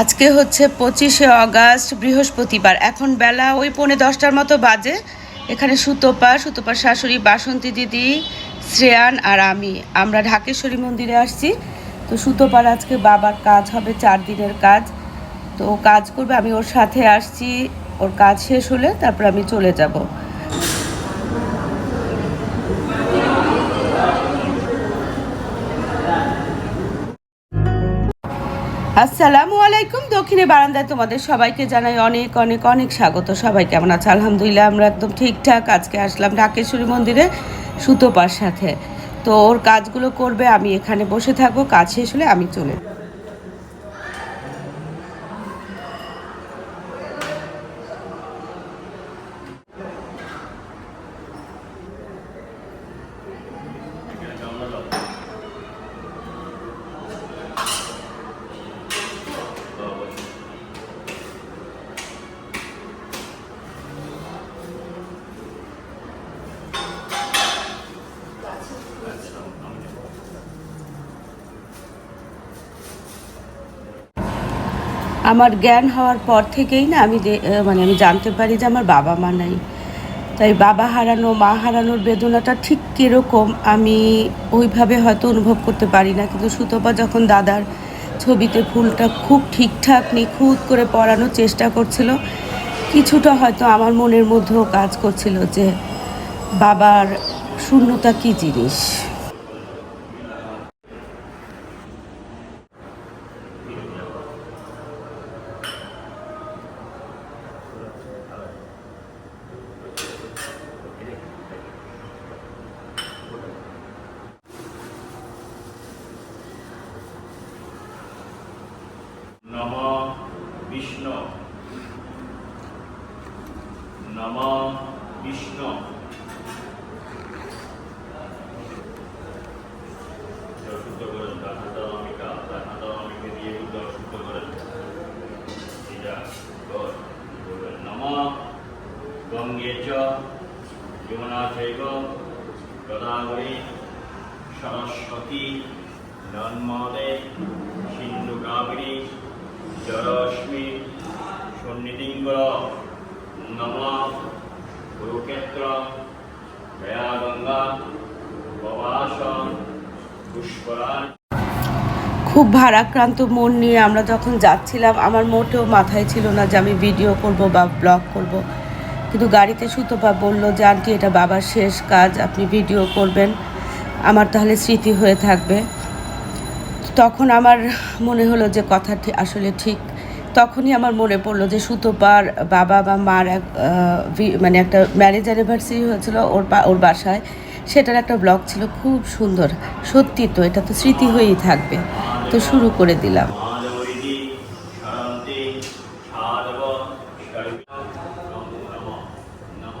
আজকে হচ্ছে পঁচিশে অগাস্ট, বৃহস্পতিবার। এখন বেলা ওই পৌনে দশটার মতো বাজে। এখানে সুতোপা, সুতোপার শাশুড়ি বাসন্তী দিদি, শ্রেয়ান আর আমি। আমরা ঢাকেশ্বরী মন্দিরে আসছি। তো সুতোপার আজকে বাবার কাজ হবে, চার দিনের কাজ। তো কাজ করবে, আমি ওর সাথে আসছি। ওর কাজ শেষ হলে তারপর আমি চলে যাব। আসসালামু আলাইকুম। দক্ষিণে বারান্দায় তোমাদের সবাইকে জানাই অনেক অনেক অনেক স্বাগত। সবাই কেমন আছে? আলহামদুলিল্লাহ, আমরা একদম ঠিকঠাক। আজকে আসলাম ঢাকেশ্বরী মন্দিরে সুতোপার সাথে। তো ওর কাজগুলো করবে, আমি এখানে বসে থাকব। কাজ শেষ হলে আমি চলে আমার জ্ঞান হওয়ার পর থেকেই না আমি মানে আমি জানতে পারি যে আমার বাবা মা নাই। তাই বাবা হারানো, মা হারানোর বেদনাটা ঠিক কীরকম আমি ওইভাবে হয়তো অনুভব করতে পারি না। কিন্তু সুতপা যখন দাদার ছবিতে ফুলটা খুব ঠিকঠাক, নিখুঁত করে পরানোর চেষ্টা করছিল, কিছুটা হয়তো আমার মনের মধ্যেও কাজ করছিল যে, বাবার শূন্যতা কী জিনিস নম বিষ্ণু নম বিষ্ণু শুদ্ধ করেন দাহামিকা দাহামিকে দিয়ে উদ্ধার শুদ্ধ করেন এটা কর বলবেন নম গঙ্গে চ যমুনা চৈব গদাবরী সরস্বতী নর্মদে সিন্ধু কাবেরী জলস্মি সন্নিধিঙ্গল, নম কুরুক্ষেত্র গঙ্গা প্রবাসন পুষ্করান খুব ভারাক্রান্ত মন নিয়ে আমরা যখন যাচ্ছিলাম, আমার মোটেও মাথায় ছিল না যে আমি ভিডিও করব বা ব্লগ করব। কিন্তু গাড়িতে সুতপা বলল, যে আন্টি, এটা বাবার শেষ কাজ, আপনি ভিডিও করবেন। আমার তাহলে স্মৃতি হয়ে থাকবে। তখন আমার মনে হলো যে কথাটি আসলে ঠিক। তখনই আমার মনে পড়ল যে সুতোপার বাবা বা মার এক মানে একটা ম্যারেজ অ্যানিভার্সারি হয়েছিল ওর ওর বাসায়। সেটার একটা ব্লগ ছিল, খুব সুন্দর। সত্যি তো, এটা তো স্মৃতি হয়েই থাকবে। তো শুরু করে দিলাম মাধবরিদি সরন্তি সাধব সর্ব নম নম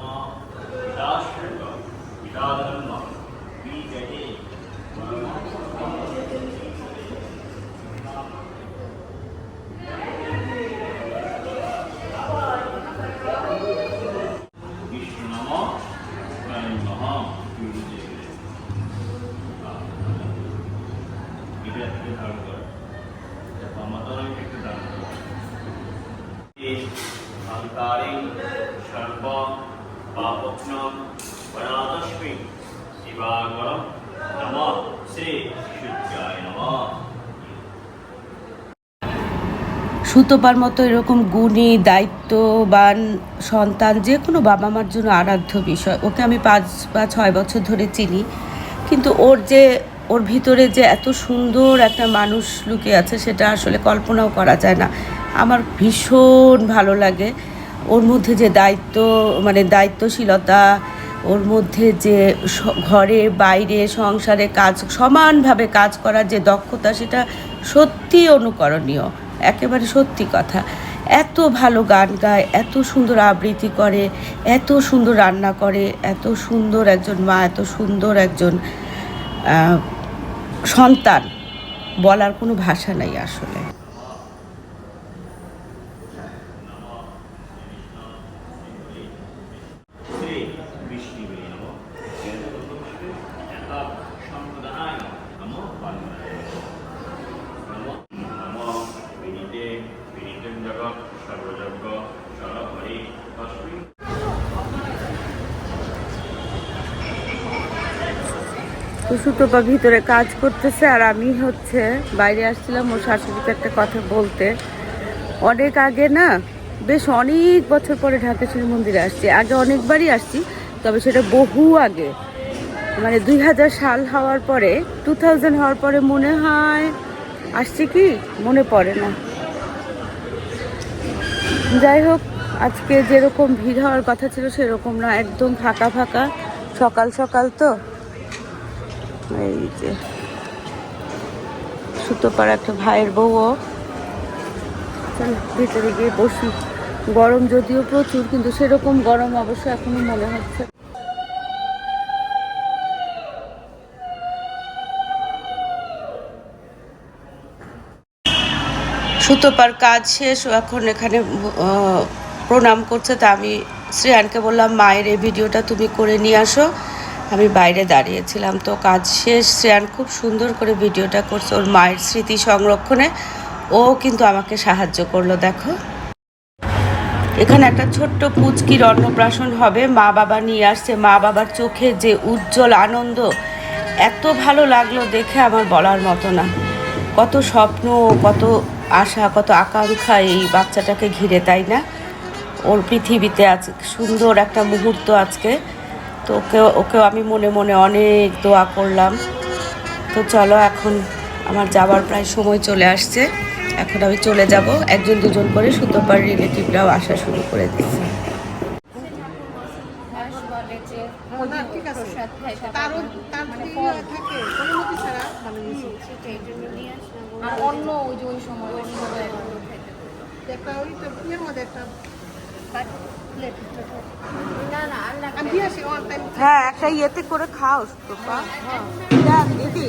পিতাশ্রগ পিতাধর্ম বিজয়ে বিষ্ণু নম নম এটা একটু ধারণ করে মাতারাম একটু ধারণ করে অহংকারে সর্ব পাপগ্ন পরাতস্মি শিবাগর নম শ্রী সূর্যায় নম সুতোপার মতো এরকম গুণী, দায়িত্ববান সন্তান, যে কোনো বাবা মার জন্য আরাধ্য বিষয়। ওকে আমি পাঁচ বা ছয় বছর ধরে চিনি। কিন্তু ওর যে, ওর ভিতরে যে এত সুন্দর একটা মানুষ লুকিয়ে আছে, সেটা আসলে কল্পনাও করা যায় না। আমার ভীষণ ভালো লাগে ওর মধ্যে যে দায়িত্ব মানে দায়িত্বশীলতা, ওর মধ্যে যে ঘরে, বাইরে, সংসারে কাজ, সমানভাবে কাজ করার যে দক্ষতা, সেটা সত্যি অনুকরণীয়। একেবারে সত্যি কথা। এত ভালো গান গায়, এত সুন্দর আবৃত্তি করে, এত সুন্দর রান্না করে, এত সুন্দর একজন মা, এত সুন্দর একজন সন্তান বলার কোনো ভাষা নাই আসলে শ্রী বিষ্ণুবে নম সম্প্রদায় নম নম নম বিনীতে জগৎ সর্বযজ্ঞ সরহরি তস্মিন তো ভিতরে কাজ করতেছে, আর আমি হচ্ছে বাইরে আসছিলাম ওর শাশুড়িকে একটা কথা বলতে। অনেক আগে না, বেশ অনেক বছর পরে ঢাকেশ্বরী মন্দিরে আসছি। আগে অনেকবারই আসছি, তবে সেটা বহু আগে। মানে দুই হাজার সাল হওয়ার পরে, টু থাউজেন্ড হওয়ার পরে মনে হয়, আসছি কি? মনে পড়ে না। যাই হোক, আজকে যেরকম ভিড় হওয়ার কথা ছিল সেরকম না, একদম ফাঁকা ফাঁকা। সকাল সকাল তো। এই যে সুতোপার একটা ভাইয়ের বউও। চলো, ভিতরে গিয়ে বসি। গরম যদিও প্রচুর, কিন্তু সেরকম গরম অবশ্য এখনও মনে হচ্ছে সুতোপার কাজ শেষ এখন এখানে প্রণাম করছে। তা আমি শ্রেয়ানকে বললাম, মায়ের এই ভিডিওটা তুমি করে নিয়ে আসো। আমি বাইরে দাঁড়িয়েছিলাম। তো কাজ শেষ, শ্রেয়ান খুব সুন্দর করে ভিডিওটা করছে ওর মায়ের স্মৃতি সংরক্ষণে। ও কিন্তু আমাকে সাহায্য করল, দেখো। এখানে একটা ছোট্ট পুচকির অন্নপ্রাশন হবে, মা বাবা নিয়ে আসছে। মা বাবার চোখে যে উজ্জ্বল আনন্দ, এত ভালো লাগল দেখে আমার বলার মতো না। কত স্বপ্ন, কত আশা, কত আকাঙ্ক্ষা এই বাচ্চাটাকে ঘিরে, তাই না? ওর পৃথিবীতে আজ সুন্দর একটা মুহূর্ত আজকে। তো ওকে ওকেও আমি মনে মনে অনেক দোয়া করলাম তো চলো এখন আমার যাবার প্রায় সময় চলে আসছে এখন আমি চলে যাব একজন দুজন করে সুতোপার রিলেটিভরাও আসা শুরু করে দিচ্ছে অন্য ওই যে ওই সময়। একটা ওই তো মধ্যে একটা হ্যাঁ একটা ইয়েতে করে খাও দিদি দিদি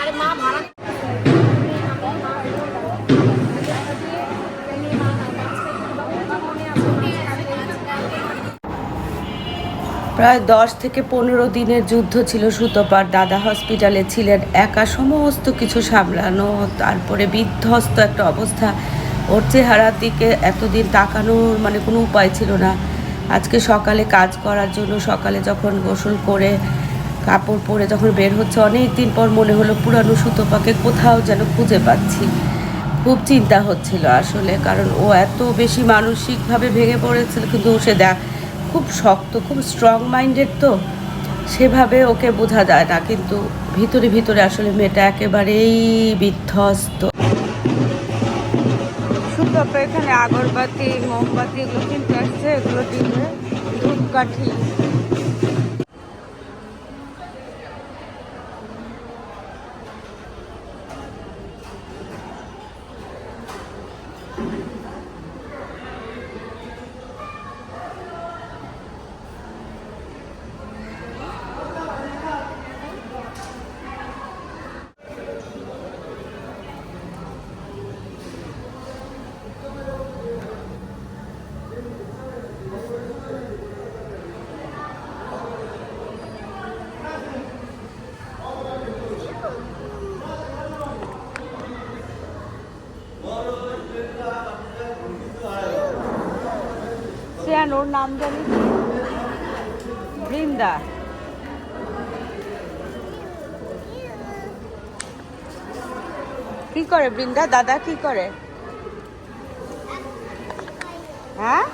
আরে মা প্রায় দশ থেকে পনেরো দিনের যুদ্ধ ছিল সুতোপার। দাদা হসপিটালে ছিলেন, একা সমস্ত কিছু সামলানো, তারপরে বিধ্বস্ত একটা অবস্থা। ওর চেহারার দিকে এতদিন তাকানোর মানে কোনো উপায় ছিল না। আজকে সকালে কাজ করার জন্য সকালে যখন গোসল করে, কাপড় পরে যখন বের হচ্ছে, অনেক দিন পর মনে হলো পুরানো সুতোপাকে কোথাও যেন খুঁজে পাচ্ছি। খুব চিন্তা হচ্ছিল আসলে, কারণ ও এত বেশি মানসিকভাবে ভেঙে পড়েছিল, কিন্তু সে দেখ খুব শক্ত, খুব স্ট্রং মাইন্ডেড তো, সেভাবে ওকে বোঝা যায় না। কিন্তু ভিতরে ভিতরে আসলে মেয়েটা একেবারেই বিধ্বস্ত। এখানে আগরবাতি, মোমবাতি এগুলো কিনতে আসছে, এগুলো দিলে ধূপকাঠি। নাম জানি? বৃন্দা। কি করে বৃন্দা? দাদা কি করে? হ্যাঁ?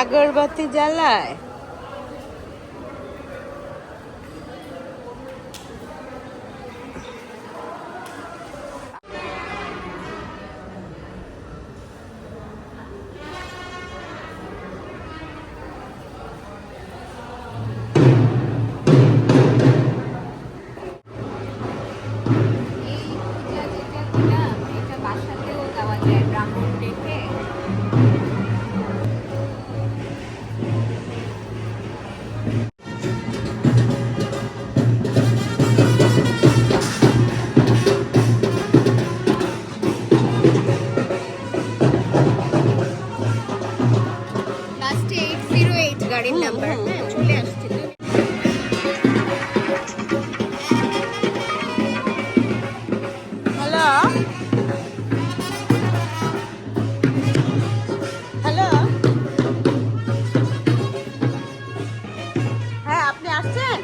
আগরবাতি জ্বালায়? নাম্বার হ্যাঁ। চলে আসছে। হ্যালো? হ্যালো? হ্যাঁ আপনি আসছেন?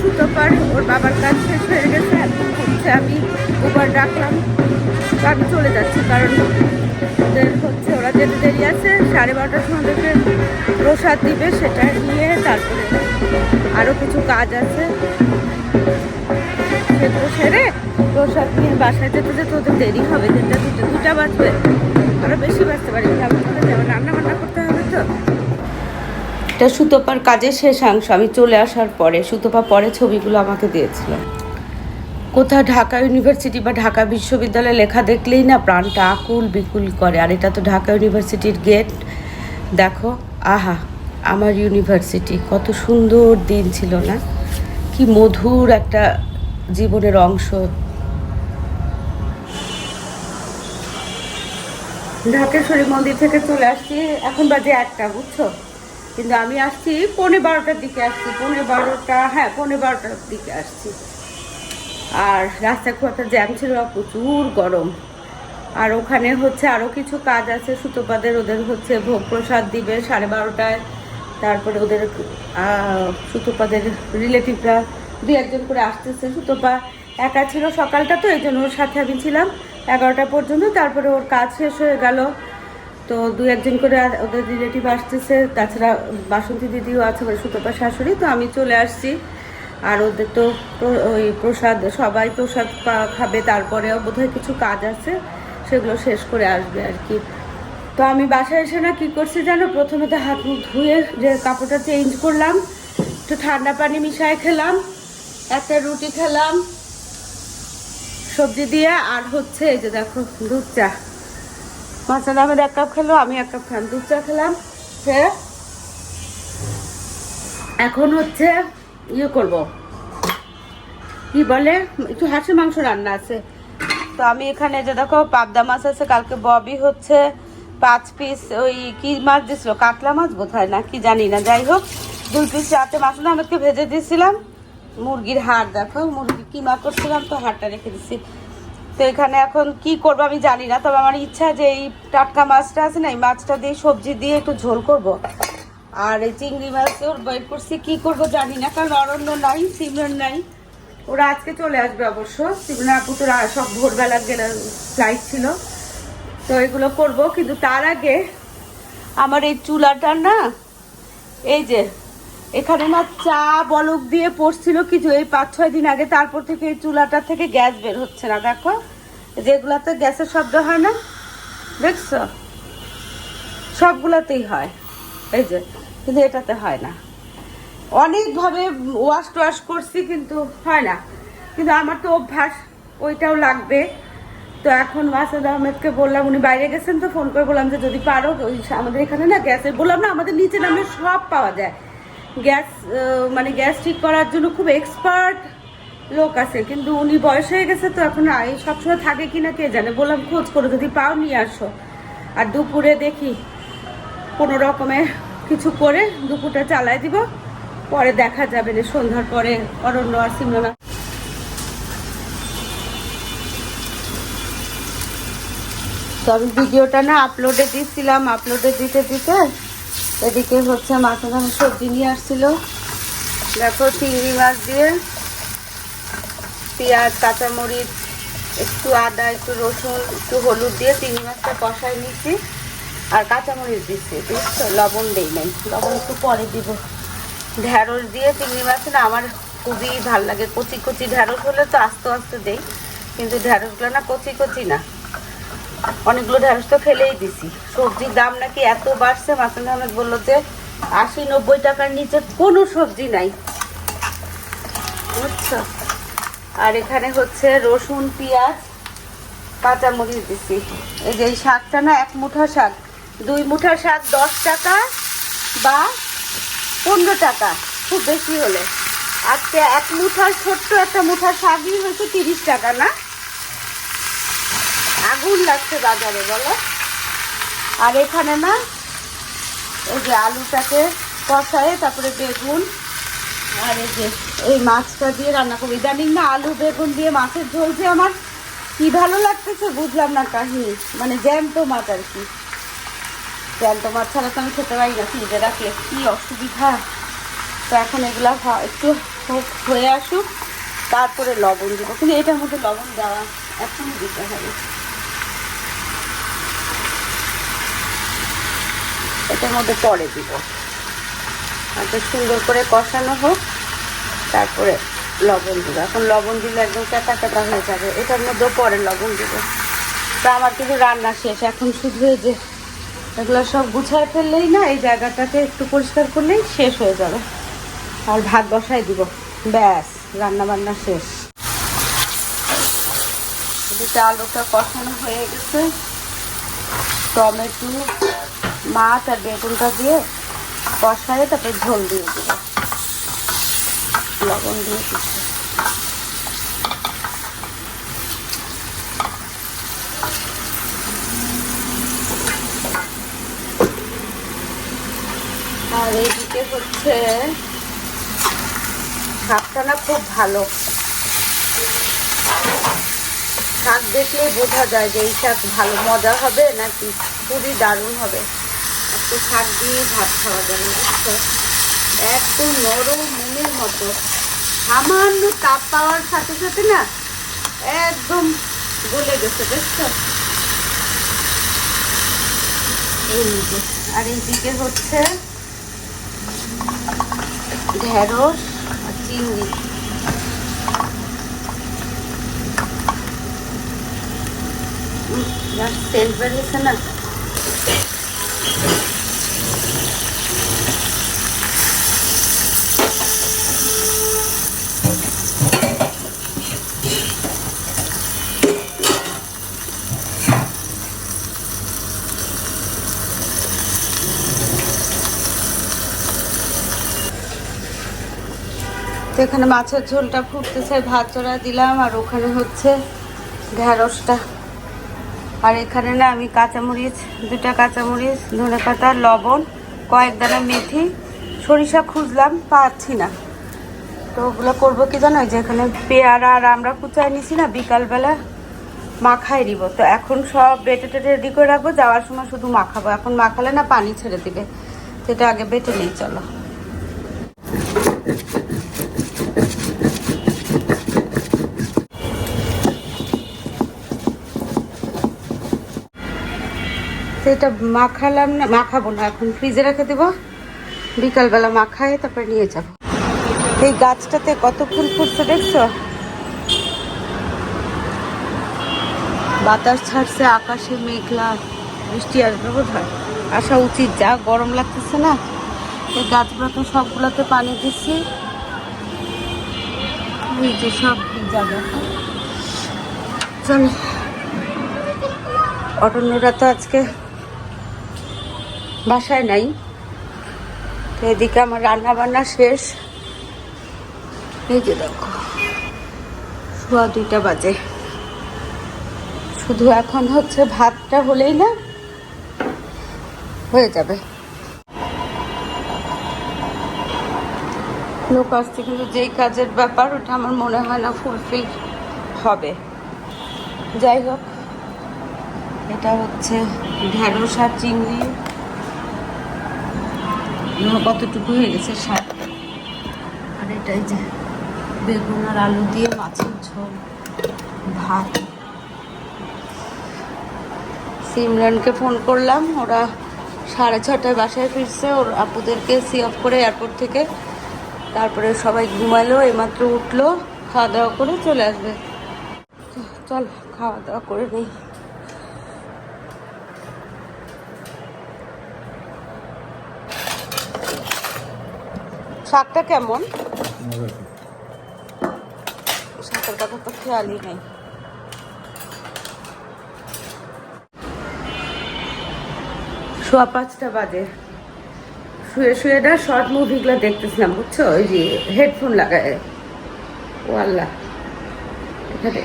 সুতোপার ওর বাবার কাজ শেষ হয়ে গেছে হচ্ছে আমি উবার ডাকলাম। আমি চলে যাচ্ছি, কারণ ওদের হচ্ছে ওরা যেতে দেরি আছে, সাড়ে বারোটার সময় ওদেরকে প্রসাদ দিবে, সেটা নিয়ে তারপরে আরও কিছু কাজ আছে। সেগুলো সেরে প্রসাদ নিয়ে বাসায় যেতে যেতে ওদের দেরি হবে যেটা দুটো, দুটা বাজবে। আরও বেশি বাজতে পারে রান্না বান্না করতে হবে তো। এটা সুতোপার কাজের শেষাংশ, আমি চলে আসার পরে সুতোপা পরে ছবিগুলো আমাকে দিয়েছিল। কোথাও ঢাকা ইউনিভার্সিটি বা ঢাকা বিশ্ববিদ্যালয়ে লেখা দেখলেই না প্রাণটা আকুল বিকুল করে। আর এটা তো ঢাকা ইউনিভার্সিটির গেট। দেখো, আহা, আমার ইউনিভার্সিটি, কত সুন্দর দিন ছিল না? কি মধুর একটা জীবনের অংশ। ঢাকেশ্বরী মন্দির থেকে চলে আসছি। এখন বাজে একটা, বুঝছ? কিন্তু আমি আসছি পৌনে বারোটার দিকে আসছি। পৌনে বারোটা হ্যাঁ পৌনে বারোটার দিকে আসছি। আর রাস্তায় খুব একটা জ্যাম ছিল, প্রচুর গরম। আর ওখানে হচ্ছে আরও কিছু কাজ আছে, সুতোপাদের ওদের হচ্ছে ভোগ প্রসাদ দিবে সাড়ে বারোটায়। তারপরে ওদের সুতোপাদের রিলেটিভরা দু একজন করে আসতেছে। সুতোপা একা ছিল সকালটা তো, এই জন্য ওর সাথে আমি ছিলাম এগারোটা পর্যন্ত। তারপরে ওর কাজ শেষ হয়ে গেল। তো দু একজন করে ওদের রিলেটিভ আসতেছে। তাছাড়া বাসন্তী দিদিও আছে সুতপা শাশুড়ি। তো আমি চলে আসছি। আর ওদের তো ওই প্রসাদ, সবাই প্রসাদ খাবে, তারপরেও বোধহয় কিছু কাজ আছে, সেগুলো শেষ করে আসবে আর কি। তো আমি বাসায় এসে না কী করছি জানো? প্রথমে তো হাত মুখ ধুয়ে যে কাপড়টা চেঞ্জ করলাম, একটু ঠান্ডা পানি মিশায় খেলাম, একটা রুটি খেলাম, সবজি দিয়ে, আর হচ্ছে এই যে দেখো, দুধ চা। মাছের আমের এক কাপ খেলো, আমি এক কাপ খেলাম দুধ চা খেলাম এখন হচ্ছে ইয়ে করব। কি বলে? একটু হাঁসের মাংস রান্না আছে। তো আমি এখানে যে দেখো, পাবদা মাছ আছে, কালকে ববি হচ্ছে, পাঁচ পিস ওই কি মাছ দিছিল? কাতলা মাছ বোধ হয় না, কি জানি না। যাই হোক, দুই পিস রাতে মাসুদ আমাকে ভেজে দিয়েছিলাম। মুরগির হাড় দেখো, মুরগি কিমা করছিলাম, তো হাড়টা রেখে দিছি। তো এখানে এখন কি করব আমি জানি না, তবে আমার ইচ্ছা যে এই টাটকা মাছটা আছে না, এই মাছটা দিয়ে সবজি দিয়ে একটু ঝোল করব। আর এই চিংড়ি মাছ ওর বের করছি কি করব জানি না, কারণ অরণ্য নাই সিমরন নাই। ওরা আজকে চলে আসবে অবশ্য। সিমরন আপু তো সব ভোরবেলা গেলে ফ্লাইট ছিল। তো এগুলো করব, কিন্তু তার আগে আমার এই চুলাটা না, এই যে, এখানে না চা বলক দিয়ে পড়ছিল কিছু, এই পাঁচ ছয় দিন আগে, তারপর থেকে এই চুলাটা থেকে গ্যাস বের হচ্ছে না, দেখো। যেগুলাতে গ্যাসের শব্দ হয় না, দেখছ? সবগুলাতেই হয়, এই যে। কিন্তু এটাতে হয় না। অনেকভাবে ওয়াশ টোয়াশ করছি কিন্তু হয় না। কিন্তু আমার তো অভ্যাস, ওইটাও লাগবে। তো এখন মাসুদ আহমেদকে বললাম, উনি বাইরে গেছেন তো, ফোন করে বললাম যে যদি পারো, ওই আমাদের এখানে না গ্যাসের, বললাম না, আমাদের নিচে নামে সব পাওয়া যায়। গ্যাস মানে গ্যাস ঠিক করার জন্য খুব এক্সপার্ট লোক আছে, কিন্তু উনি বয়স হয়ে গেছে তো এখন আই সবসময় থাকে কি না কে জানে। বললাম, খোঁজ করে, যদি পাও নিয়ে আসো। আর দুপুরে দেখি কোনো রকমে কিছু করে দুপুরটা চালাই দিব, পরে দেখা যাবে রে সন্ধ্যার পরে অরণ্য আর সিমরনা আমি ভিডিওটা না আপলোডে দিচ্ছিলাম আপলোডে দিতে দিতে এদিকে হচ্ছে মাথা ধানের সবজি নিয়ে আসছিল। দেখো চিংড়ি মাছ দিয়ে পেঁয়াজ, কাঁচামরিচ, একটু আদা, একটু রসুন, একটু হলুদ দিয়ে চিংড়ি মাছটা কষাই নিচ্ছি। আর কাঁচামরিচ দিচ্ছি বুঝছ? লবণ দেই নাই। লবণ একটু পরে দিব। ঢ্যাঁড়স দিয়ে চিংড়ি মাছ না আমার খুবই ভালো লাগে। কচি কচি ঢ্যাঁড়স হলে তো আস্তে আস্তে দেই কিন্তু ঢ্যাঁড়সগুলো না কচি কচি না। অনেকগুলো ঢ্যাঁড়স তো ফেলেই দিছি। সবজির দাম নাকি এত বাড়ছে মাসুদ আহমেদ বলল যে আশি নব্বই টাকার নিচে কোনো সবজি নাই। বুঝছ? আর এখানে হচ্ছে রসুন পেঁয়াজ কাঁচামরিচ দিছি। এই যে শাকটা না এক মুঠা শাক। দুই মুঠা শাক দশ টাকা বা পনেরো টাকা, খুব বেশি হলে। আজকে এক মুঠার ছোট্ট একটা মুঠা শাকই হয়েছে তিরিশ টাকা, না? আগুন লাগছে বাজারে, বলো। আর এখানে না, এই যে আলুটাকে কষায়, তারপরে বেগুন, আর এই যে এই মাছটা দিয়ে রান্না করব। ইদানিং না আলু, বেগুন দিয়ে মাছের ঝোল যে আমার কি ভালো লাগতেছে বুঝলাম না কাহিনী মানে জ্যান্ত মাছ আর কি। জ্যান্ত মাছ ছাড়া তো আমি খেতে পারি না, ফ্রিজে রাখলে কী অসুবিধা? তো এখন এগুলা একটু হয়ে আসুক, তারপরে লবণ দেবো। কিন্তু এটার মধ্যে লবণ দেওয়া এখনই দিতে হবে। এটার মধ্যে পরে দিব। আচ্ছা সুন্দর করে কষানো হোক, তারপরে লবণ দিব। এখন লবণ দিলে একদম কাটা কাটা হয়ে যাবে। এটার মধ্যেও পরে লবণ দিব। তা আমার কিন্তু রান্না শেষ। এখন শুধু যে এগুলো সব গুছায় ফেললেই না, এই জায়গাটাকে একটু পরিষ্কার করলেই শেষ হয়ে যাবে। আর ভাত বসাই দিব। ব্যাস রান্না বান্না শেষ আলুটা কষানো হয়ে গেছে। টমেটো, মাছ আর বেগুনটা দিয়ে কষায় তারপরে ঝোল দিয়ে দিব। লবণ দিয়ে দিচ্ছি। আর এইদিকে হচ্ছে শাকটা না খুব ভালো। শাক দেখলে বোঝা যায় যে এই শাক ভালো। মজা হবে নাকি খুবই দারুণ হবে। একটু শাক দিয়ে ভাত খাওয়া যাবে বুঝছ? নরম মনের মতো। সামান্য তাপ পাওয়ার সাথে সাথে না একদম গলে গেছে দেখছ এই আর এইদিকে হচ্ছে ঢেঁড়স আর চিংড়ি। সেন্ট বেরিয়েছে না? তো এখানে মাছের ঝোলটা ফুটতেছে, ভাত চড়া দিলাম, আর ওখানে হচ্ছে ঢ্যাঁড়সটা আর এখানে না আমি কাঁচামরিচ, দুটা কাঁচামরিচ, ধনে পাতা, লবণ, কয়েক দানা মেথি, সরিষা খুঁজলাম, পাচ্ছি না। তো ওগুলো করব কি জানো যে এখানে পেয়ারা আর আমরা কুচায় নিছি না, বিকালবেলা মাখাই দিব। তো এখন সব বেটে টেটে রেডি করে রাখব, যাওয়ার সময় শুধু মাখাবো। এখন মাখালে না পানি ছেড়ে দিবে। সেটা আগে বেটে নিই, চলো। সেটা মাখালাম না, মাখাবো না, এখন ফ্রিজে রেখে দেবো। বিকালবেলা মাখায়, তারপরে নিয়ে যাব। এই গাছটাতে কত ফুল ফুটছে দেখছ? বাতাস ছাড়ছে, আকাশে মেঘলা, বৃষ্টি আসবে বোধ হয় আসা উচিত, যা গরম লাগতেছে না। এই গাছগুলো তো সবগুলোতে পানি দিচ্ছি। এই যে সব জায়গা চলো। অটন্যরা তো আজকে বাসায় নাই। এদিকে আমার রান্না বান্না শেষ। এই যে দেখো, সোয়া দুইটা বাজে। শুধু এখন হচ্ছে ভাতটা হলেই না হয়ে যাবে। লোক আসছে কিন্তু যেই কাজের ব্যাপার, ওটা আমার মনে হয় না ফুলফিল হবে। যাই হোক, এটা হচ্ছে ঢেঁড়স আর চিংড়ি। কতটুকু হয়ে গেছে? শাক আর এটাই যে বেগুন আর আলু দিয়ে মাছের ঝোল ভাত। সিমরানকে ফোন করলাম ওরা সাড়ে ছটায় বাসায় ফিরছে ওর আপুদেরকে সি অফ করে এয়ারপোর্ট থেকে। তারপরে সবাই ঘুমালো এইমাত্র উঠল খাওয়া দাওয়া করে চলে আসবে। চল খাওয়া দাওয়া করে নিই। শাকটা কেমন? শাকের কথা তো খেয়ালই নেই। সোয়া পাঁচটা বাজে। শুয়ে শুয়ে না শর্ট মুভিগুলো দেখতেছিলাম বুঝছ? ওই যে হেডফোন লাগায়। ও আল্লাহ। এখানে।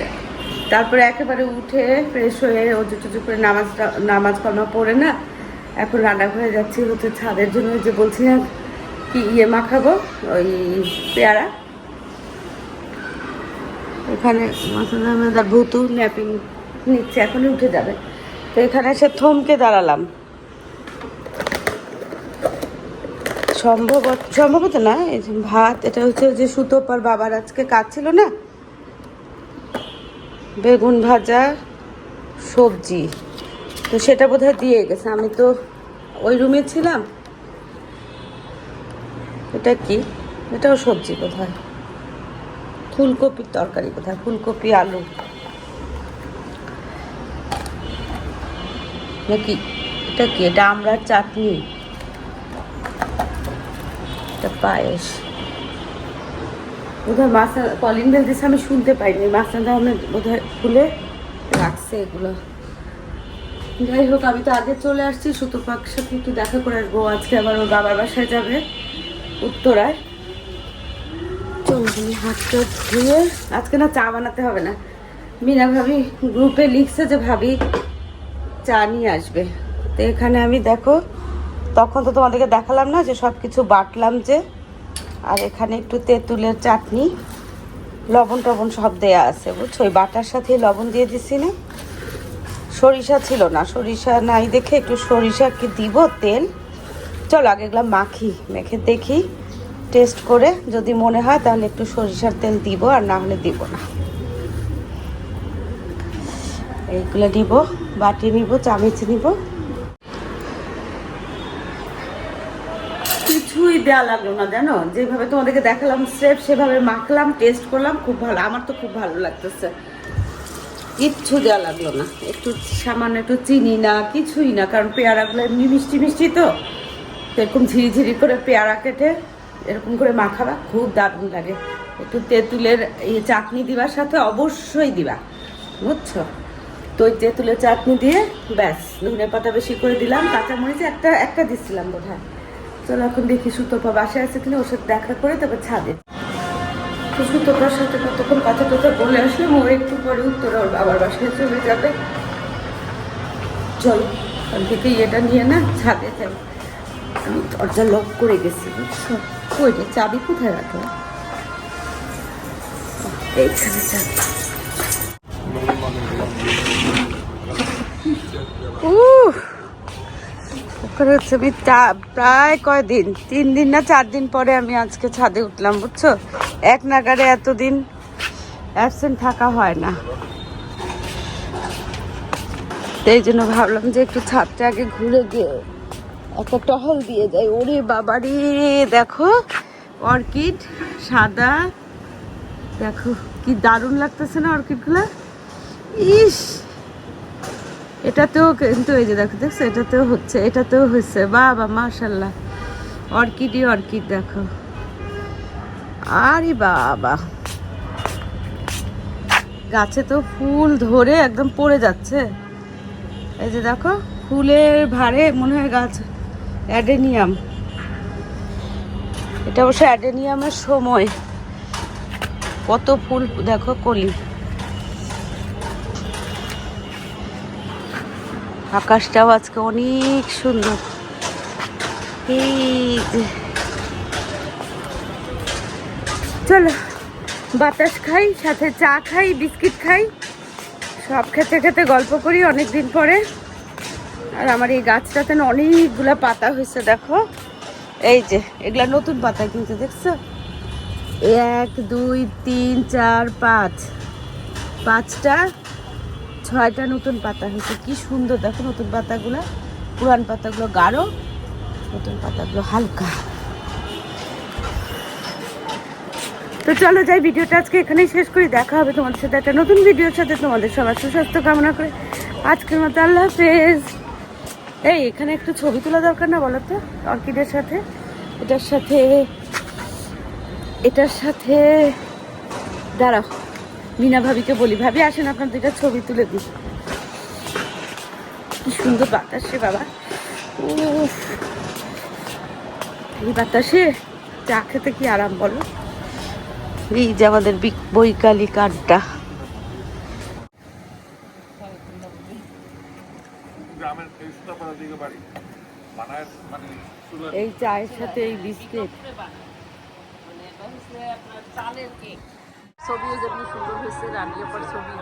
তারপরে একেবারে উঠে ফ্রেশ হয়ে ওজু টুজু করে নামাজটা নামাজ কালমা পড়ে না এখন রান্না রান্নাঘরে যাচ্ছি হচ্ছে ছাদের জন্য ওই যে বলছিলাম কি ইয়ে মাখাবো? ওই পেয়ারা। এখানে আহমেদ ভুতু ন্যাপিং নিচ্ছে, এখনই উঠে যাবে। তো এখানে এসে থমকে দাঁড়ালাম। সম্ভবত সম্ভবত না ভাত, এটা হচ্ছে যে সুতো সুতোপার বাবার আজকে কাজ ছিল না? বেগুন ভাজা, সবজি। তো সেটা বোধহয় দিয়ে গেছে। আমি তো ওই রুমে ছিলাম। এটা কি? এটাও সবজি বোধহয়। ফুলকপির তরকারি কোথায় ফুলকপি, আলু। নাকি এটা কি? এটা আমড়ার চাটনি। এটা পায়েস। বোধহয় মাছ, কলিং বেল দিচ্ছে আমি শুনতে পাইনি। মাছটা আহমেদ বোধহয় খুলে রাখছে এগুলো। যাই হোক, আমি তো আগে চলে আসছি। সুতোপাক সাথে একটু দেখা করে আসব। আজকে আবার ওর বাবার বাসায় যাবে। উত্তরায়। হাতটা ধুয়ে আজকে না চা বানাতে হবে না। মিনা ভাবি গ্রুপে লিখছে যে ভাবি চা নিয়ে আসবে। তো এখানে আমি দেখো তখন তো তোমাদেরকে দেখালাম না যে সব কিছু বাটলাম যে আর এখানে একটু তেঁতুলের চাটনি লবণ টবণ সব দেয়া আছে বুঝছ? ওই বাটার সাথে লবণ দিয়ে দিছি না। সরিষা ছিল না সরিষা নাই দেখে একটু সরিষা কি দিব তেল। চলো, আগে এগুলো মাখি, মেখে দেখি টেস্ট করে যদি মনে হয় তাহলে একটু সরিষার তেল দিব আর না হলে দিব না। এইগুলো নিব, বাটি নিব, চামচ নিব। কিছুই দেওয়া লাগল না, জানো? যেভাবে তোমাদেরকে দেখালাম স্টেপ সেভাবে মাখলাম টেস্ট করলাম, খুব ভালো, আমার তো খুব ভালো লাগতেছে। কিচ্ছু দেওয়া লাগল না, একটু সামান্য একটু চিনি না, কিছুই না, কারণ পেয়ারাগুলো এমনি মিষ্টি মিষ্টি তো। এরকম ঝিরি ঝিরি করে পেয়ারা কেটে এরকম করে মাখাবা, খুব দারুণ লাগে। একটু তেঁতুলের এই চাটনি দিবার সাথে অবশ্যই দিবা, বুঝছ? তো ওই তেঁতুলের চাটনি দিয়ে ব্যাস, ধনে পাতা বেশি করে দিলাম, কাঁচামরিচ একটা একটা দিচ্ছিলাম বোধ হয় চলো এখন দেখি সুতোপা বাসায় আছে কিনা, ওর সাথে দেখা করে তারপর ছাদে। তো সুতোপার সাথে কতক্ষণ কথা টথা বলে আসলাম, ও একটু পরে উত্তর ওর বাবার বাসায় চলে যাবে। চলো ওখান থেকে ইয়েটা নিয়ে না, ছাদে যাই। আমি দরজা লক করে গেছি বুঝছ? কই রে চাবি কোথায় রাখলাম এইখানে চাবি উহ ওখানে হচ্ছে আমি চা- প্রায় কয়দিন? তিন দিন না চার দিন পরে আমি আজকে ছাদে উঠলাম বুঝছ? এক নাগারে এতদিন অ্যাবসেন্ট থাকা হয় না। তো এই জন্য ভাবলাম যে একটু ছাদটা আগে ঘুরে গিয়ে একটা টহল দিয়ে যাই ওরে বাবারে দেখো, অর্কিড সাদা। দেখো, কি দারুণ লাগতেছে না অর্কিডগুলো? ইস! এটাতেও কিন্তু এই যে দেখো, দেখছ? এটাতেও হচ্ছে এটাতেও হচ্ছে বাবা মাশাল্লাহ অর্কিডই অর্কিড, দেখো। আরে বাবা। গাছে তো ফুল ধরে একদম পড়ে যাচ্ছে। এই যে দেখো, ফুলের ভারে মনে হয় গাছ অ্যাডেনিয়াম। এটা অবশ্য অ্যাডেনিয়ামের সময়। কত ফুল, দেখো কলি। আকাশটাও আজকে অনেক সুন্দর। এই চলো, বাতাস খাই, সাথে চা খাই, বিস্কিট খাই। সব খেতে খেতে গল্প করি অনেক দিন পরে। আর আমার এই গাছটাতে না অনেকগুলা পাতা হয়েছে, দেখো। এই যে, এগুলা নতুন পাতা কিন্তু, দেখছ? এক, দুই, তিন, চার, পাঁচ। পাঁচটা, ছয়টা নতুন পাতা হয়েছে। কি সুন্দর, দেখো নতুন পাতাগুলো, পুরান পাতাগুলো গাঢ়, নতুন পাতাগুলো হালকা। তো চলো যাই, ভিডিওটা আজকে এখানেই শেষ করি। দেখা হবে তোমাদের সাথে একটা নতুন ভিডিওর সাথে। তোমাদের সবার সুস্বাস্থ্য কামনা করে আজকের মতো আল্লাহ হাফেজ। এই, এখানে একটু ছবি তোলা দরকার না বলো তো? অর্কিডের সাথে। এটার সাথে এটার সাথে, দাঁড়াও। মিনা ভাবিকে বলি, ভাবি, আসেন, আপনার দুইটা ছবি তুলে দিই। কি সুন্দর বাতাস বাবা। এই বাতাসে চা খেতে কি আরাম বলো? এই যে আমাদের বিক- বৈকালিক আড্ডা গ্রামের এই সুতাপাড়ার দিকে বাড়ি বানায় মানে চুলা এই চায়ের সাথে এই বিস্কিট। ছবিও যেমনি সুন্দর হয়েছে রানিও পর ছবি।